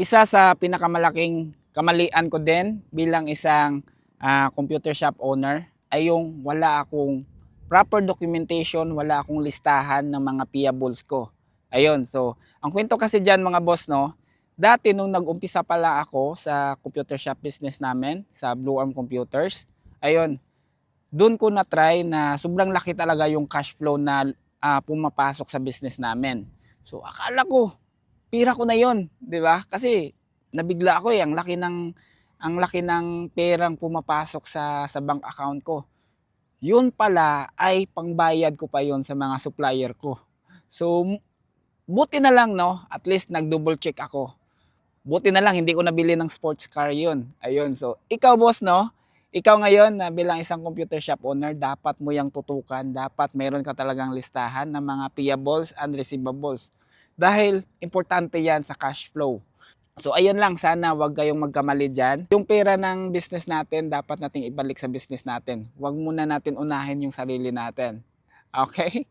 isa sa pinakamalaking kamalian ko din bilang isang ah, computer shop owner ay yung wala akong proper documentation, wala akong listahan ng mga payables ko. Ayun, so ang kwento kasi dyan mga boss no, dati nung nag-umpisa pala ako sa computer shop business namin, sa Blue Arm Computers, ayun, doon ko na try na sobrang laki talaga yung cash flow na ah, pumapasok sa business namin. So akala ko, pira ko na yon, di ba? Kasi nabigla ako eh, ang laki ng ang laki ng perang pumapasok sa sa bank account ko. Yun pala ay pangbayad ko pa yon sa mga supplier ko. So buti na lang no, at least nag-double check ako. Buti na lang hindi ko nabili ng sports car yun. Ayun, so ikaw boss no, ikaw ngayon na bilang isang computer shop owner, dapat mo yang tutukan, dapat meron ka talagang listahan ng mga payables and receivables. Dahil importante yan sa cash flow. So ayun lang, sana wag kayong magkamali dyan. Yung pera ng business natin, dapat nating ibalik sa business natin. Huwag muna natin unahin yung sarili natin. Okay?